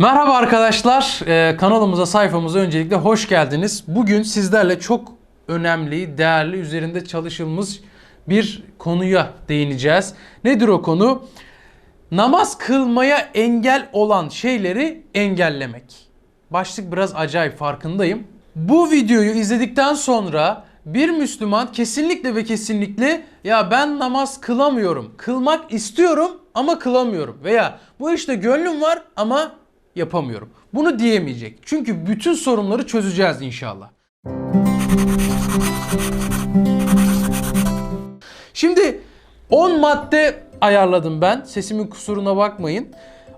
Merhaba arkadaşlar, Ee, kanalımıza, sayfamıza öncelikle hoş geldiniz. Bugün sizlerle çok önemli, değerli, üzerinde çalışılmış bir konuya değineceğiz. Nedir o konu? Namaz kılmaya engel olan şeyleri engellemek. Başlık biraz acayip farkındayım. Bu videoyu izledikten sonra bir Müslüman kesinlikle ve kesinlikle ya ben namaz kılamıyorum, kılmak istiyorum ama kılamıyorum veya bu işte gönlüm var ama yapamıyorum. Bunu diyemeyecek. Çünkü bütün sorunları çözeceğiz inşallah. Şimdi 10 madde ayarladım ben. Sesimin kusuruna bakmayın.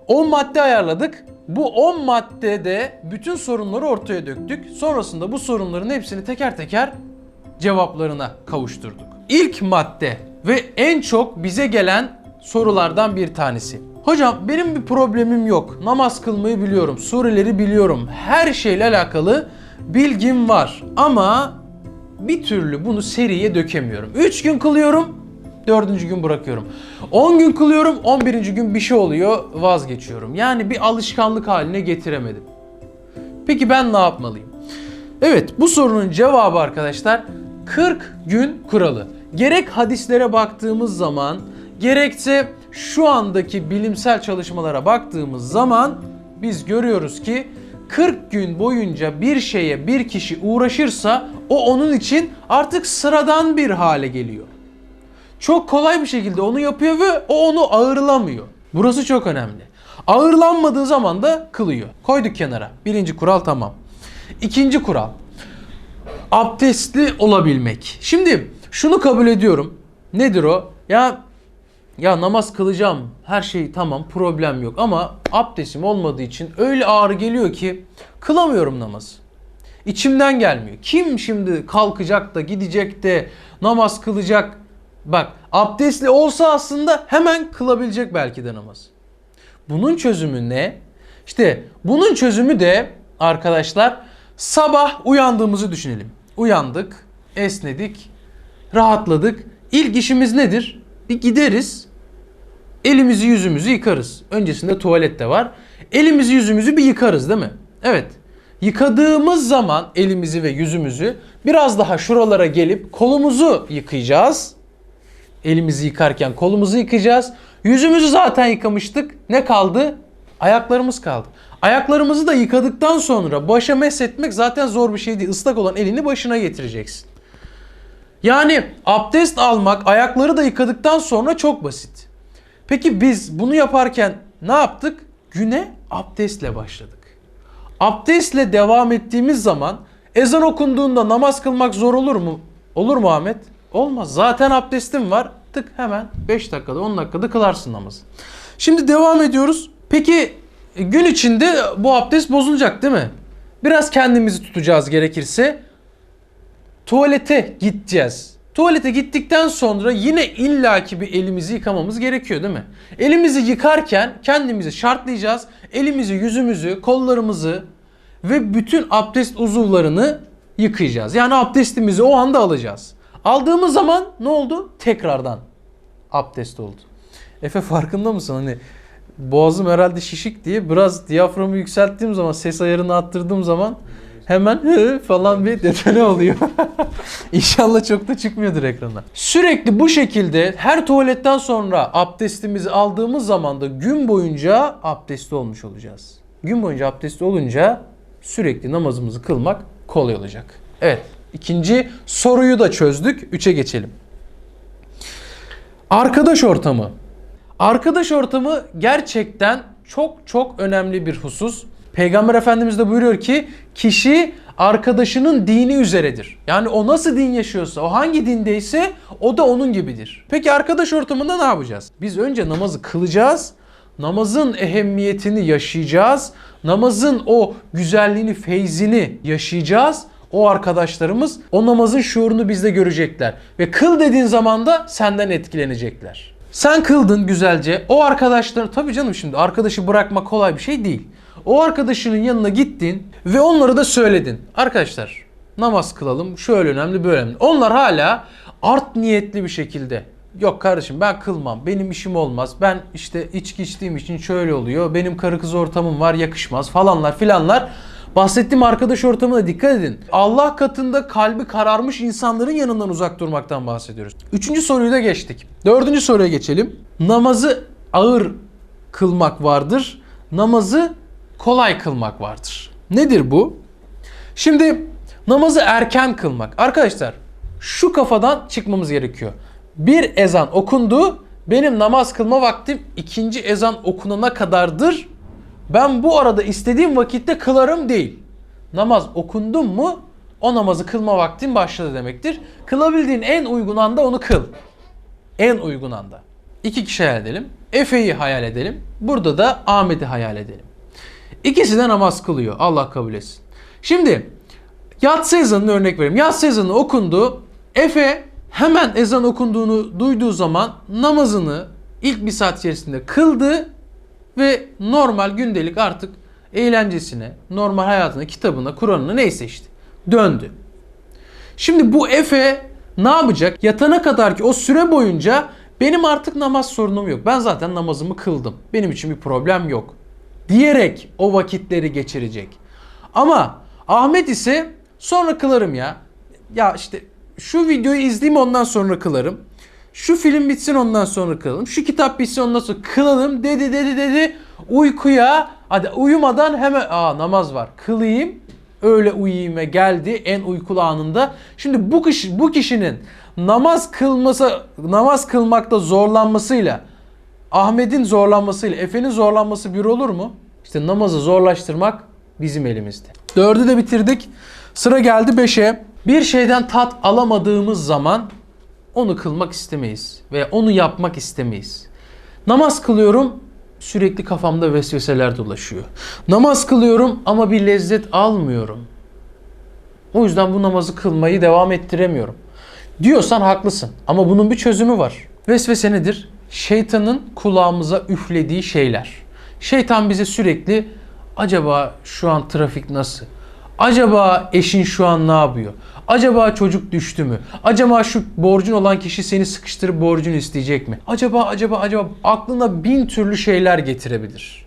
10 madde ayarladık. Bu 10 maddede bütün sorunları ortaya döktük. Sonrasında bu sorunların hepsini teker teker cevaplarına kavuşturduk. İlk madde ve en çok bize gelen sorulardan bir tanesi. Hocam benim bir problemim yok. Namaz kılmayı biliyorum, sureleri biliyorum. Her şeyle alakalı bilgim var. Ama bir türlü bunu seriye dökemiyorum. 3 gün kılıyorum, dördüncü gün bırakıyorum. 10 gün kılıyorum, 11. gün bir şey oluyor, vazgeçiyorum. Yani bir alışkanlık haline getiremedim. Peki ben ne yapmalıyım? Evet bu sorunun cevabı arkadaşlar 40 gün kuralı. Gerek hadislere baktığımız zaman gerekse şu andaki bilimsel çalışmalara baktığımız zaman biz görüyoruz ki 40 gün boyunca bir şeye bir kişi uğraşırsa o onun için artık sıradan bir hale geliyor. Çok kolay bir şekilde onu yapıyor ve o onu ağırlamıyor. Burası çok önemli. Ağırlanmadığı zaman da kılıyor. Koyduk kenara. Birinci kural tamam. İkinci kural. Abdestli olabilmek. Şimdi şunu kabul ediyorum. Nedir o? Ya ya namaz kılacağım. Her şey tamam, problem yok ama abdestim olmadığı için öyle ağır geliyor ki kılamıyorum namazı. İçimden gelmiyor. Kim şimdi kalkacak da gidecek de namaz kılacak? Bak abdestli olsa aslında hemen kılabilecek belki de namaz. Bunun çözümü ne? İşte bunun çözümü de arkadaşlar sabah uyandığımızı düşünelim. Uyandık, esnedik, rahatladık. İlk işimiz nedir? Bir gideriz, elimizi yüzümüzü yıkarız. Öncesinde tuvalet de var. Elimizi yüzümüzü bir yıkarız değil mi? Evet. Yıkadığımız zaman elimizi ve yüzümüzü biraz daha şuralara gelip kolumuzu yıkayacağız. Elimizi yıkarken kolumuzu yıkayacağız. Yüzümüzü zaten yıkamıştık. Ne kaldı? Ayaklarımız kaldı. Ayaklarımızı da yıkadıktan sonra başa meshetmek zaten zor bir şey değil. Islak olan elini başına getireceksin. Yani abdest almak ayakları da yıkadıktan sonra çok basit. Peki biz bunu yaparken ne yaptık? Güne abdestle başladık. Abdestle devam ettiğimiz zaman ezan okunduğunda namaz kılmak zor olur mu? Olur mu Ahmet? Olmaz. Zaten abdestim var. Tık hemen 5 dakikada 10 dakikada kılarsın namazı. Şimdi devam ediyoruz. Peki e, gün içinde bu abdest bozulacak değil mi? Biraz kendimizi tutacağız gerekirse. Tuvalete gideceğiz. Tuvalete gittikten sonra yine illaki bir elimizi yıkamamız gerekiyor değil mi? Elimizi yıkarken kendimizi şartlayacağız. Elimizi, yüzümüzü, kollarımızı ve bütün abdest uzuvlarını yıkayacağız. Yani abdestimizi o anda alacağız. Aldığımız zaman ne oldu? Tekrardan abdest oldu. Efe farkında mısın? Hani boğazım herhalde şişik diye biraz diyaframı yükselttiğim zaman ses ayarını arttırdığım zaman hemen hı falan bir detone oluyor. İnşallah çok da çıkmıyordur ekrana. Sürekli bu şekilde her tuvaletten sonra abdestimizi aldığımız zaman da gün boyunca abdestli olmuş olacağız. Gün boyunca abdestli olunca sürekli namazımızı kılmak kolay olacak. Evet ikinci soruyu da çözdük. Üçe geçelim. Arkadaş ortamı. Arkadaş ortamı gerçekten çok çok önemli bir husus. Peygamber Efendimiz de buyuruyor ki kişi arkadaşının dini üzeredir. Yani o nasıl din yaşıyorsa, o hangi dindeyse o da onun gibidir. Peki arkadaş ortamında ne yapacağız? Biz önce namazı kılacağız. Namazın ehemmiyetini yaşayacağız. Namazın o güzelliğini, feyzini yaşayacağız. O arkadaşlarımız o namazın şuurunu bizde görecekler. Ve kıl dediğin zaman da senden etkilenecekler. Sen kıldın güzelce. O arkadaşlar tabii canım şimdi arkadaşı bırakmak kolay bir şey değil. O arkadaşının yanına gittin ve onlara da söyledin. Arkadaşlar namaz kılalım şöyle önemli böyle önemli. Onlar hala art niyetli bir şekilde Yok kardeşim ben kılmam. Benim işim olmaz. Ben işte içki içtiğim için şöyle oluyor. Benim karı kız ortamım var yakışmaz falanlar filanlar. Bahsettiğim arkadaş ortamına dikkat edin. Allah katında kalbi kararmış insanların yanından uzak durmaktan bahsediyoruz. Üçüncü soruyu da geçtik. Dördüncü soruya geçelim. Namazı ağır kılmak vardır. Namazı kolay kılmak vardır. Nedir bu? Şimdi namazı erken kılmak. Arkadaşlar şu kafadan çıkmamız gerekiyor. Bir ezan okundu. Benim namaz kılma vaktim ikinci ezan okunana kadardır. Ben bu arada istediğim vakitte kılarım değil. Namaz okundum mu o namazı kılma vaktim başladı demektir. Kılabildiğin en uygun anda onu kıl. En uygun anda. İki kişi hayal edelim. Efe'yi hayal edelim. Burada da Ahmet'i hayal edelim. İkisi de namaz kılıyor. Allah kabul etsin. Şimdi yatsı ezanını örnek vereyim. Yatsı ezanı okundu. Efe hemen ezan okunduğunu duyduğu zaman namazını ilk bir saat içerisinde kıldı ve normal gündelik artık eğlencesine, normal hayatına, kitabına, Kur'an'ına neyse işte döndü. Şimdi bu Efe ne yapacak? Yatana kadar ki o süre boyunca benim artık namaz sorunum yok. Ben zaten namazımı kıldım. Benim için bir problem yok. Diyerek o vakitleri geçirecek. Ama Ahmet ise sonra kılarım ya. Ya işte şu videoyu izleyeyim ondan sonra kılarım. Şu film bitsin ondan sonra kılalım. Şu kitap bitsin ondan sonra kılalım dedi dedi dedi. Uykuya hadi uyumadan hemen aa namaz var. Kılayım öyle uyuyayım ve geldi en uykulu anında. Şimdi bu kişi bu kişinin namaz kılması namaz kılmakta zorlanmasıyla Ahmet'in zorlanmasıyla Efe'nin zorlanması bir olur mu? İşte namazı zorlaştırmak bizim elimizde. Dördü de bitirdik. Sıra geldi beşe. Bir şeyden tat alamadığımız zaman onu kılmak istemeyiz veya onu yapmak istemeyiz. Namaz kılıyorum sürekli kafamda vesveseler dolaşıyor. Namaz kılıyorum ama bir lezzet almıyorum. O yüzden bu namazı kılmayı devam ettiremiyorum. Diyorsan haklısın ama bunun bir çözümü var. Vesvese nedir? Şeytanın kulağımıza üflediği şeyler. Şeytan bize sürekli acaba şu an trafik nasıl? Acaba eşin şu an ne yapıyor? Acaba çocuk düştü mü? Acaba şu borcun olan kişi seni sıkıştırıp borcunu isteyecek mi? Acaba acaba acaba aklına bin türlü şeyler getirebilir.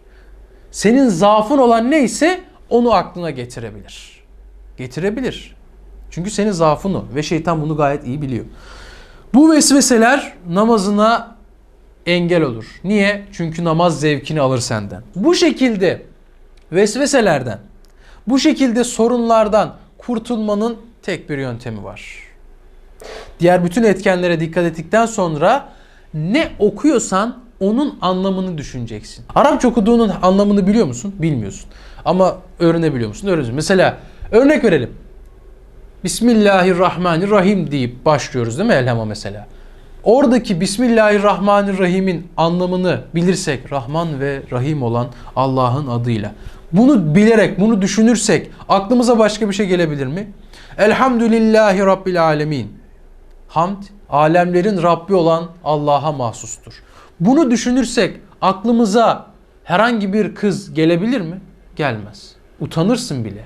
Senin zaafın olan neyse onu aklına getirebilir. Getirebilir. Çünkü senin zaafın o ve şeytan bunu gayet iyi biliyor. Bu vesveseler namazına engel olur. Niye? Çünkü namaz zevkini alır senden. Bu şekilde vesveselerden, bu şekilde sorunlardan kurtulmanın tek bir yöntemi var. Diğer bütün etkenlere dikkat ettikten sonra ne okuyorsan onun anlamını düşüneceksin. Arapça okuduğunun anlamını biliyor musun? Bilmiyorsun. Ama öğrenebiliyor musun? Öğreniyorsun. Mesela örnek verelim. Bismillahirrahmanirrahim deyip başlıyoruz değil mi elhama mesela? Oradaki Bismillahirrahmanirrahim'in anlamını bilirsek Rahman ve Rahim olan Allah'ın adıyla. Bunu bilerek, bunu düşünürsek aklımıza başka bir şey gelebilir mi? Elhamdülillahi Rabbil Alemin. Hamd, alemlerin Rabbi olan Allah'a mahsustur. Bunu düşünürsek aklımıza herhangi bir kız gelebilir mi? Gelmez. Utanırsın bile.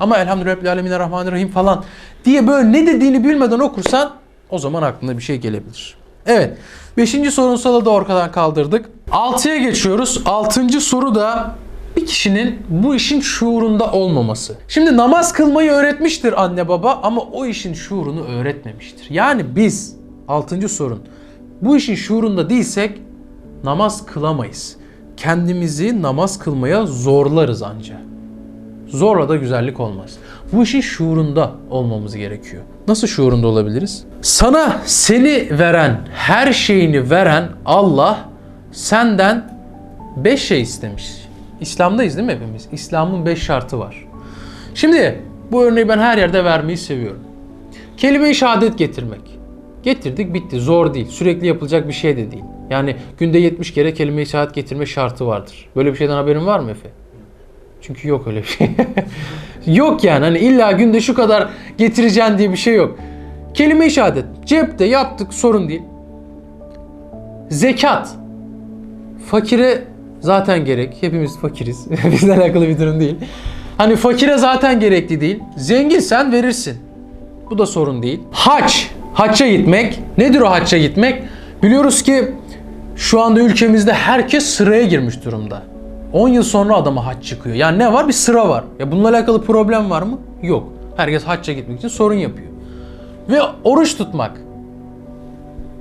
Ama Elhamdülillahi Rabbil Alemin Rahmanirrahim falan diye böyle ne dediğini bilmeden okursan o zaman aklına bir şey gelebilir. Evet. Beşinci sorunsalı da ortadan kaldırdık. Altıya geçiyoruz. Altıncı soru da bir kişinin bu işin şuurunda olmaması. Şimdi namaz kılmayı öğretmiştir anne baba ama o işin şuurunu öğretmemiştir. Yani biz altıncı sorun bu işin şuurunda değilsek namaz kılamayız. Kendimizi namaz kılmaya zorlarız ancak. Zorla da güzellik olmaz. Bu işin şuurunda olmamız gerekiyor. Nasıl şuurunda olabiliriz? Sana seni veren, her şeyini veren Allah senden beş şey istemiş. İslam'dayız değil mi hepimiz? İslam'ın beş şartı var. Şimdi bu örneği ben her yerde vermeyi seviyorum. Kelime-i şehadet getirmek. Getirdik bitti. Zor değil. Sürekli yapılacak bir şey de değil. Yani günde 70 kere kelime-i şehadet getirme şartı vardır. Böyle bir şeyden haberin var mı Efe? Çünkü yok öyle bir şey. yok yani hani illa günde şu kadar getireceksin diye bir şey yok. Kelime-i şehadet. Cepte yaptık sorun değil. Zekat. Fakire zaten gerek. Hepimiz fakiriz. Bizle alakalı bir durum değil. Hani fakire zaten gerekli değil. Zenginsen verirsin. Bu da sorun değil. Hac. Hacca gitmek. Nedir o hacca gitmek? Biliyoruz ki şu anda ülkemizde herkes sıraya girmiş durumda. 10 yıl sonra adama haç çıkıyor. Yani ne var? Bir sıra var. Ya bununla alakalı problem var mı? Yok. Herkes hacca gitmek için sorun yapıyor. Ve oruç tutmak.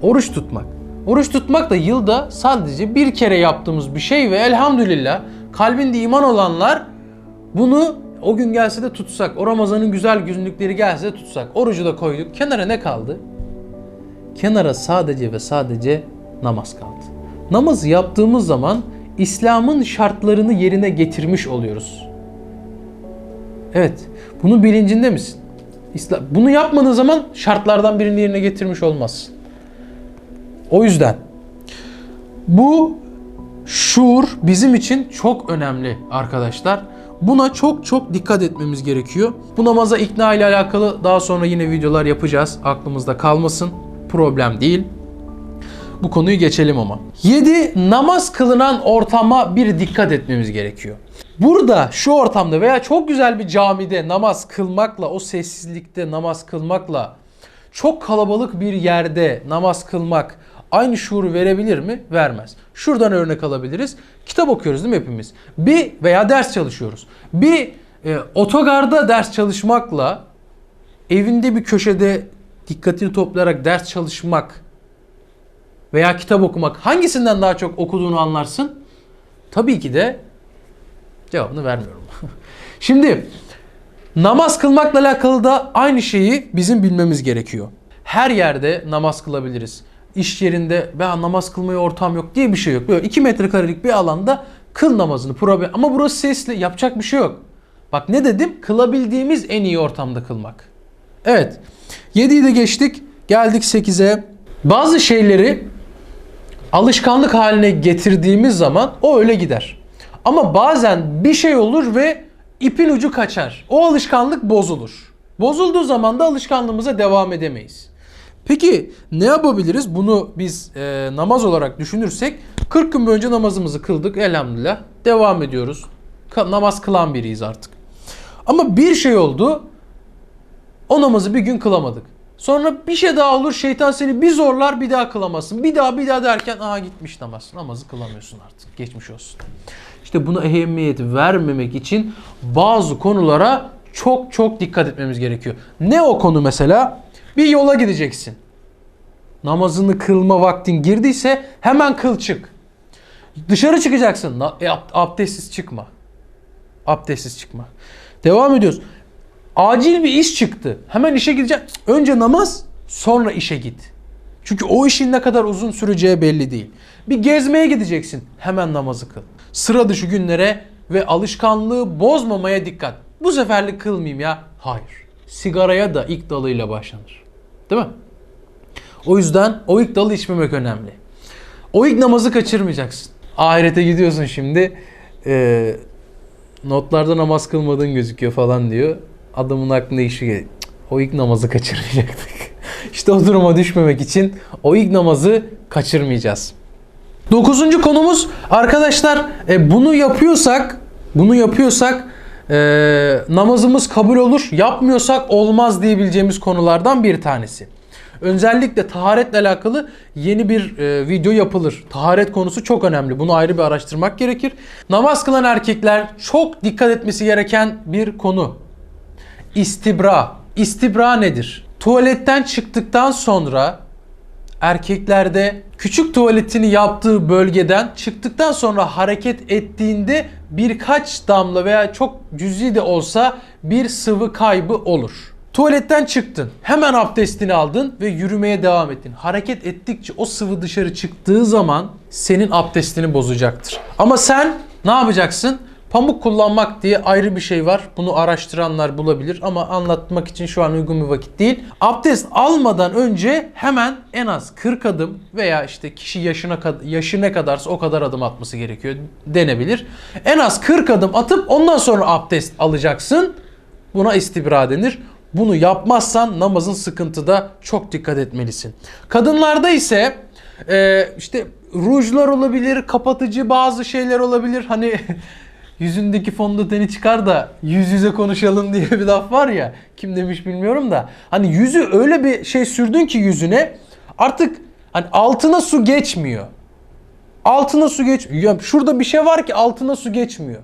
Oruç tutmak. Oruç tutmak da yılda sadece bir kere yaptığımız bir şey ve elhamdülillah kalbinde iman olanlar bunu o gün gelse de tutsak, o Ramazan'ın güzel günlükleri gelse de tutsak, orucu da koyduk. Kenara ne kaldı? Kenara sadece ve sadece namaz kaldı. Namazı yaptığımız zaman İslam'ın şartlarını yerine getirmiş oluyoruz. Evet, bunun bilincinde misin? İslam, bunu yapmadığın zaman şartlardan birini yerine getirmiş olmazsın. O yüzden bu şuur bizim için çok önemli arkadaşlar. Buna çok çok dikkat etmemiz gerekiyor. Bu namaza ikna ile alakalı daha sonra yine videolar yapacağız. Aklımızda kalmasın. Problem değil. Bu konuyu geçelim ama. 7. Namaz kılınan ortama bir dikkat etmemiz gerekiyor. Burada şu ortamda veya çok güzel bir camide namaz kılmakla, o sessizlikte namaz kılmakla çok kalabalık bir yerde namaz kılmak aynı şuuru verebilir mi? Vermez. Şuradan örnek alabiliriz. Kitap okuyoruz değil mi hepimiz? Bir veya ders çalışıyoruz. Bir e, otogarda ders çalışmakla evinde bir köşede dikkatini toplayarak ders çalışmak veya kitap okumak hangisinden daha çok okuduğunu anlarsın? Tabii ki de cevabını vermiyorum. Şimdi namaz kılmakla alakalı da aynı şeyi bizim bilmemiz gerekiyor. Her yerde namaz kılabiliriz. İş yerinde ben namaz kılmaya ortam yok diye bir şey yok. Böyle 2 metrekarelik bir alanda kıl namazını problem. Ama burası sesli yapacak bir şey yok. Bak ne dedim? Kılabildiğimiz en iyi ortamda kılmak. Evet. 7'yi de geçtik. Geldik 8'e. Bazı şeyleri alışkanlık haline getirdiğimiz zaman o öyle gider. Ama bazen bir şey olur ve ipin ucu kaçar. O alışkanlık bozulur. Bozulduğu zaman da alışkanlığımıza devam edemeyiz. Peki ne yapabiliriz? Bunu biz e, namaz olarak düşünürsek 40 gün boyunca namazımızı kıldık elhamdülillah. Devam ediyoruz. Ka- namaz kılan biriyiz artık. Ama bir şey oldu. O namazı bir gün kılamadık. Sonra bir şey daha olur şeytan seni bir zorlar bir daha kılamazsın. Bir daha bir daha derken aha gitmiş namaz. Namazı kılamıyorsun artık. Geçmiş olsun. İşte buna ehemmiyet vermemek için bazı konulara çok çok dikkat etmemiz gerekiyor. Ne o konu mesela? Bir yola gideceksin. Namazını kılma vaktin girdiyse hemen kıl çık. Dışarı çıkacaksın. E, ab- abdestsiz çıkma. Abdestsiz çıkma. Devam ediyoruz. Acil bir iş çıktı. Hemen işe gideceksin. Önce namaz, sonra işe git. Çünkü o işin ne kadar uzun süreceği belli değil. Bir gezmeye gideceksin. Hemen namazı kıl. Sıra dışı günlere ve alışkanlığı bozmamaya dikkat. Bu seferlik kılmayayım ya. Hayır. Sigaraya da ilk dalıyla başlanır. Değil mi? O yüzden o ilk dalı içmemek önemli. O ilk namazı kaçırmayacaksın. Ahirete gidiyorsun şimdi. Ee, notlarda namaz kılmadığın gözüküyor falan diyor. Adamın aklına işi O ilk namazı kaçırmayacaktık. işte o duruma düşmemek için o ilk namazı kaçırmayacağız. Dokuzuncu konumuz arkadaşlar e, bunu yapıyorsak bunu yapıyorsak e, namazımız kabul olur. Yapmıyorsak olmaz diyebileceğimiz konulardan bir tanesi. Özellikle taharetle alakalı yeni bir e, video yapılır. Taharet konusu çok önemli. Bunu ayrı bir araştırmak gerekir. Namaz kılan erkekler çok dikkat etmesi gereken bir konu. İstibra. İstibra nedir? Tuvaletten çıktıktan sonra erkeklerde küçük tuvaletini yaptığı bölgeden çıktıktan sonra hareket ettiğinde birkaç damla veya çok cüzi de olsa bir sıvı kaybı olur. Tuvaletten çıktın, hemen abdestini aldın ve yürümeye devam ettin. Hareket ettikçe o sıvı dışarı çıktığı zaman senin abdestini bozacaktır. Ama sen ne yapacaksın? Pamuk kullanmak diye ayrı bir şey var. Bunu araştıranlar bulabilir ama anlatmak için şu an uygun bir vakit değil. Abdest almadan önce hemen en az 40 adım veya işte kişi yaşına yaşı ne kadarsa o kadar adım atması gerekiyor denebilir. En az 40 adım atıp ondan sonra abdest alacaksın. Buna istibra denir. Bunu yapmazsan namazın sıkıntıda çok dikkat etmelisin. Kadınlarda ise işte rujlar olabilir, kapatıcı bazı şeyler olabilir. Hani yüzündeki fondöteni çıkar da yüz yüze konuşalım diye bir laf var ya. Kim demiş bilmiyorum da. Hani yüzü öyle bir şey sürdün ki yüzüne artık Hani altına su geçmiyor. Altına su geç. Ya şurada bir şey var ki altına su geçmiyor.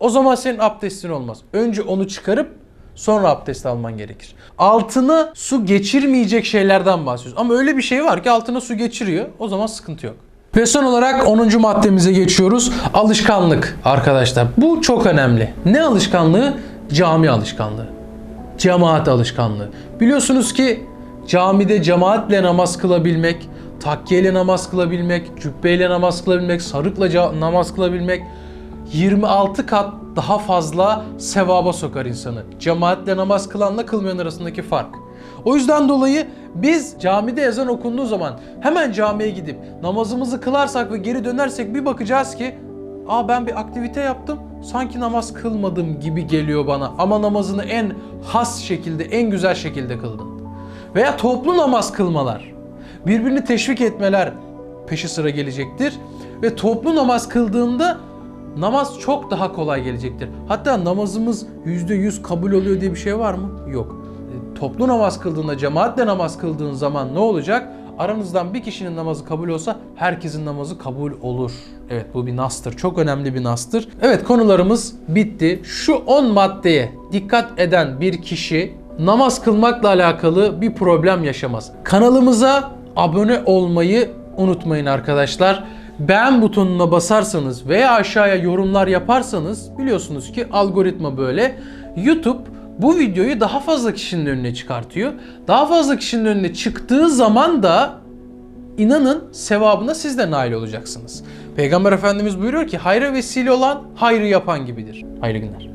O zaman senin abdestin olmaz. Önce onu çıkarıp sonra abdest alman gerekir. Altına su geçirmeyecek şeylerden bahsediyoruz. Ama öyle bir şey var ki altına su geçiriyor. O zaman sıkıntı yok. Ve son olarak 10. maddemize geçiyoruz. Alışkanlık arkadaşlar. Bu çok önemli. Ne alışkanlığı? Cami alışkanlığı. Cemaat alışkanlığı. Biliyorsunuz ki camide cemaatle namaz kılabilmek, takkiyeyle namaz kılabilmek, cübbeyle namaz kılabilmek, sarıkla namaz kılabilmek 26 kat daha fazla sevaba sokar insanı. Cemaatle namaz kılanla kılmayan arasındaki fark. O yüzden dolayı biz camide ezan okunduğu zaman hemen camiye gidip namazımızı kılarsak ve geri dönersek bir bakacağız ki Aa ben bir aktivite yaptım. Sanki namaz kılmadım gibi geliyor bana. Ama namazını en has şekilde, en güzel şekilde kıldın. Veya toplu namaz kılmalar. Birbirini teşvik etmeler peşi sıra gelecektir. Ve toplu namaz kıldığında namaz çok daha kolay gelecektir. Hatta namazımız %100 kabul oluyor diye bir şey var mı? Yok. Toplu namaz kıldığında, cemaatle namaz kıldığın zaman ne olacak? Aranızdan bir kişinin namazı kabul olsa herkesin namazı kabul olur. Evet bu bir nastır. Çok önemli bir nastır. Evet konularımız bitti. Şu 10 maddeye dikkat eden bir kişi namaz kılmakla alakalı bir problem yaşamaz. Kanalımıza abone olmayı unutmayın arkadaşlar. Beğen butonuna basarsanız veya aşağıya yorumlar yaparsanız biliyorsunuz ki algoritma böyle. YouTube bu videoyu daha fazla kişinin önüne çıkartıyor. Daha fazla kişinin önüne çıktığı zaman da inanın sevabına siz de nail olacaksınız. Peygamber Efendimiz buyuruyor ki hayra vesile olan hayrı yapan gibidir. Hayırlı günler.